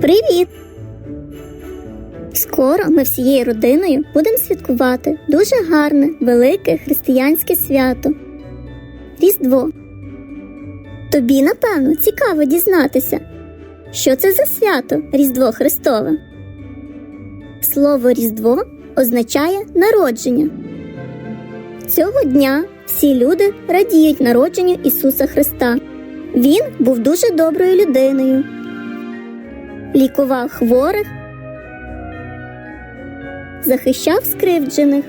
Привіт! Скоро ми всією родиною будемо святкувати дуже гарне, велике християнське свято Різдво. Тобі, напевно, цікаво дізнатися, що це за свято Різдво Христове. Слово Різдво означає народження. Цього дня всі люди радіють народженню Ісуса Христа. Він був дуже доброю людиною, лікував хворих, захищав скривджених.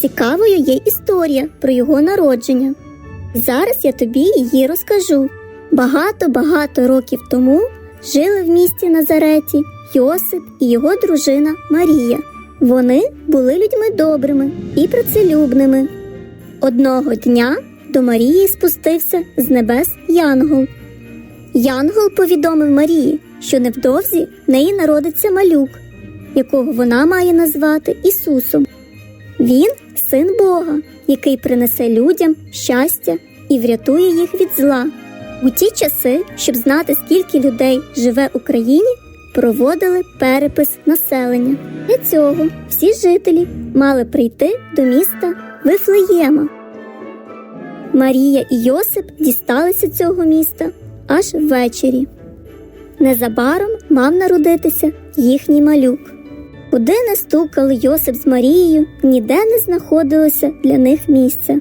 Цікавою є історія про його народження. Зараз я тобі її розкажу. Багато-багато років тому жили в місті Назареті Йосип і його дружина Марія. Вони були людьми добрими і працелюбними. Одного дня до Марії спустився з небес Янгол. Янгол повідомив Марії, що невдовзі в неї народиться малюк, якого вона має назвати Ісусом. Він син Бога, який принесе людям щастя і врятує їх від зла. У ті часи, щоб знати, скільки людей живе в Україні, проводили перепис населення. Для цього всі жителі мали прийти до міста Вифлеєма. Марія і Йосип дісталися цього міста аж ввечері. Незабаром мав народитися їхній малюк. Куди не стукали Йосип з Марією, ніде не знаходилося для них місця.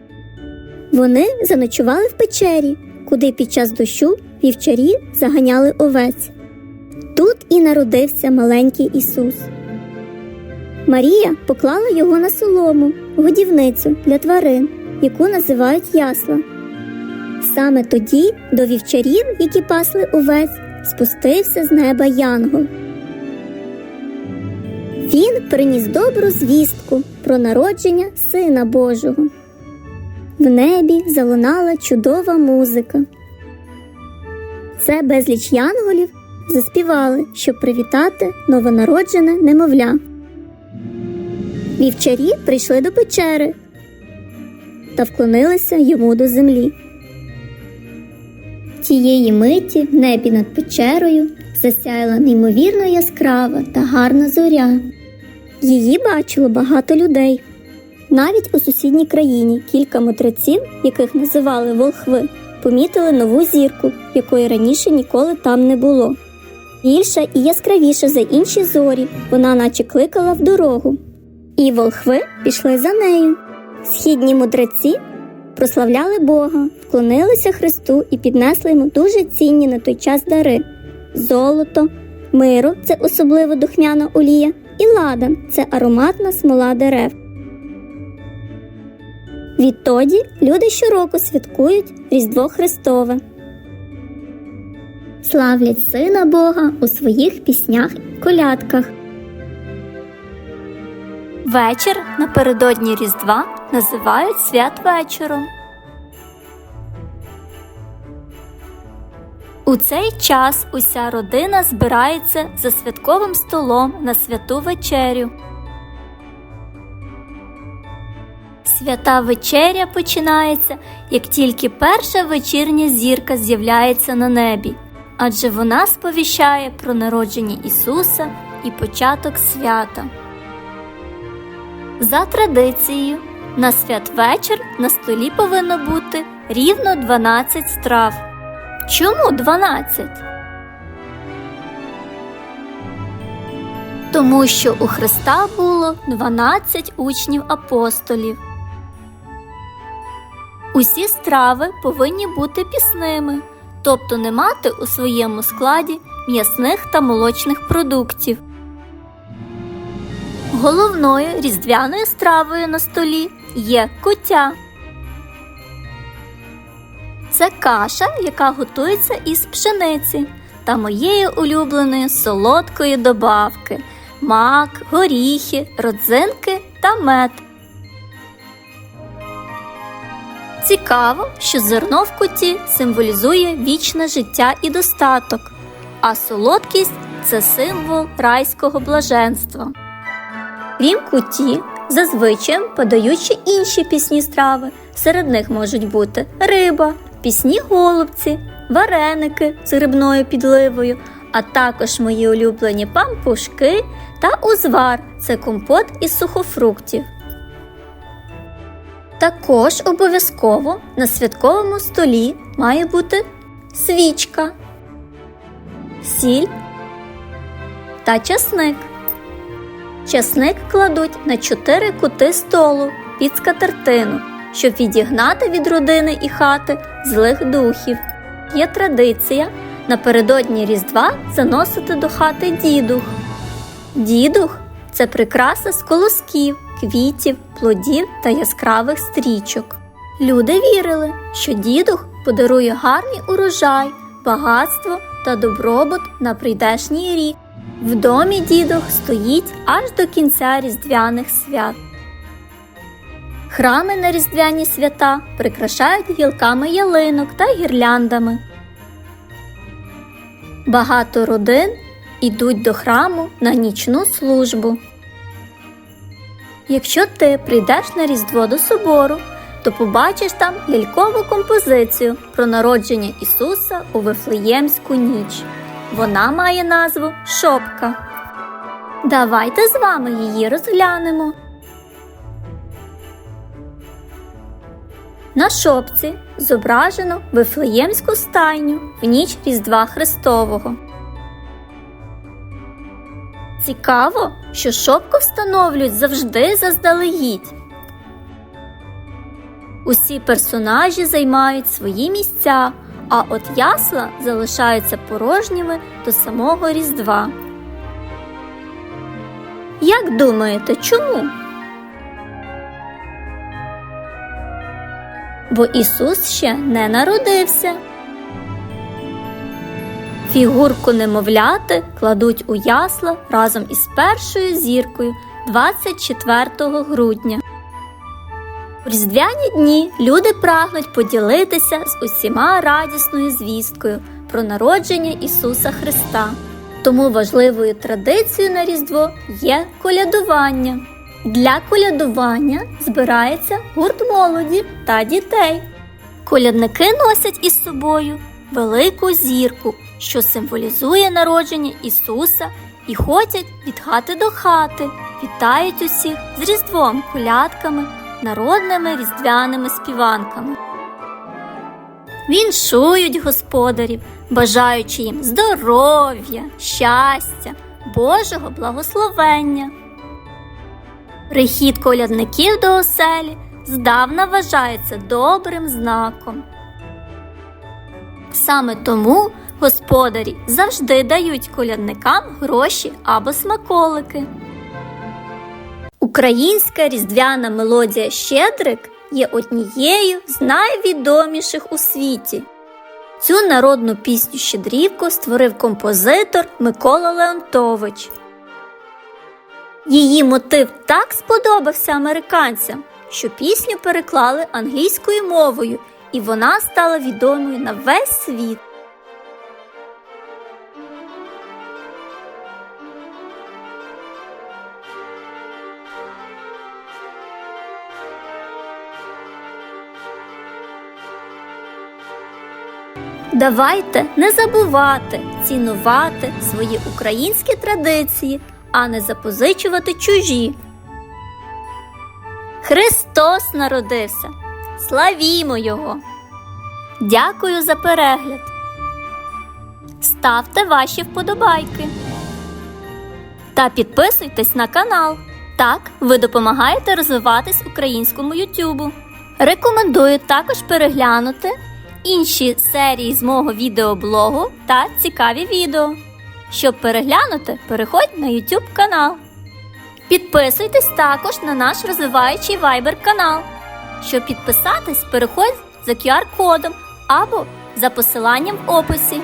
Вони заночували в печері, куди під час дощу вівчарі заганяли овець. Тут і народився маленький Ісус. Марія поклала його на солому, годівницю для тварин, яку називають ясла. Саме тоді до вівчарів, які пасли овець, спустився з неба Янгол. Він приніс добру звістку про народження Сина Божого. В небі залунала чудова музика. Це безліч янголів заспівали, щоб привітати новонароджене немовля. Вівчарі прийшли до печери та вклонилися йому до землі. Тієї миті в небі над печерою засяяла неймовірно яскрава та гарна зоря. Її бачило багато людей. Навіть у сусідній країні кілька мудреців, яких називали волхви, помітили нову зірку, якої раніше ніколи там не було. Більша і яскравіша за інші зорі, вона наче кликала в дорогу. І волхви пішли за нею. Східні мудреці прославляли Бога, вклонилися Христу і піднесли йому дуже цінні на той час дари: золото, миру це особливо духмяна олія, і ладан це ароматна смола дерев. Відтоді люди щороку святкують Різдво Христове, славлять Сина Бога у своїх піснях і колядках. Вечір напередодні Різдва називають святвечором. У цей час уся родина збирається за святковим столом на святу вечерю. Свята вечеря починається, як тільки перша вечірня зірка з'являється на небі, адже вона сповіщає про народження Ісуса і початок свята. За традицією, на святвечір на столі повинно бути рівно 12 страв. Чому 12? Тому що у Христа було 12 учнів апостолів. Усі страви повинні бути пісними, тобто не мати у своєму складі м'ясних та молочних продуктів. Головною різдвяною стравою на столі є куття. Це каша, яка готується із пшениці та моєї улюбленої солодкої добавки мак, горіхи, родзинки та мед. Цікаво, що зерно в куті символізує вічне життя і достаток, а солодкість це символ райського блаженства. Крім куті, зазвичай подають ще інші пісні страви. Серед них можуть бути риба, пісні голубці, вареники з грибною підливою, а також мої улюблені пампушки та узвар це компот із сухофруктів. Також обов'язково на святковому столі має бути свічка, сіль та часник. Часник кладуть на чотири кути столу під скатертину, щоб відігнати від родини і хати злих духів. Є традиція напередодні Різдва заносити до хати дідух. Дідух це прикраса з колосків, квітів, плодів та яскравих стрічок. Люди вірили, що дідух подарує гарний урожай, багатство та добробут на прийдешній рік. В домі дідух стоїть аж до кінця різдвяних свят. Храми на різдвяні свята прикрашають гілками ялинок та гірляндами. Багато родин ідуть до храму на нічну службу. Якщо ти прийдеш на Різдво до собору, то побачиш там лялькову композицію про народження Ісуса у Вифлеємську ніч. Вона має назву Шопка. Давайте з вами її розглянемо. На шопці зображено Вифлеємську стайню в ніч Різдва Христового. Цікаво, що шопку встановлюють завжди заздалегідь. Усі персонажі займають свої місця, а от ясла залишаються порожніми до самого Різдва. Як думаєте, чому? Бо Ісус ще не народився. Фігурку немовляти кладуть у ясла разом із першою зіркою 24 грудня. У різдвяні дні люди прагнуть поділитися з усіма радісною звісткою про народження Ісуса Христа. Тому важливою традицією на Різдво є колядування. Для колядування збирається гурт молоді та дітей. Колядники носять із собою велику зірку, що символізує народження Ісуса, і ходять від хати до хати, вітають усіх з Різдвом колядками, народними різдвяними співанками. Віншують господарів, бажаючи їм здоров'я, щастя, Божого благословення. Прихід колядників до оселі здавна вважається добрим знаком. Саме тому господарі завжди дають колядникам гроші або смаколики. Українська різдвяна мелодія Щедрик є однією з найвідоміших у світі. Цю народну пісню Щедрівку створив композитор Микола Леонтович. Її мотив так сподобався американцям, що пісню переклали англійською мовою, і вона стала відомою на весь світ. Давайте не забувати цінувати свої українські традиції, а не запозичувати чужі. Христос народився. Славімо Його! Дякую за перегляд. Ставте ваші вподобайки та підписуйтесь на канал. Так ви допомагаєте розвиватись українському Ютубу. Рекомендую також переглянути інші серії з мого відеоблогу та цікаві відео. Щоб переглянути, переходь на YouTube канал. Підписуйтесь також на наш розвиваючий Viber канал. Щоб підписатись, переходь за QR-кодом або за посиланням в описі.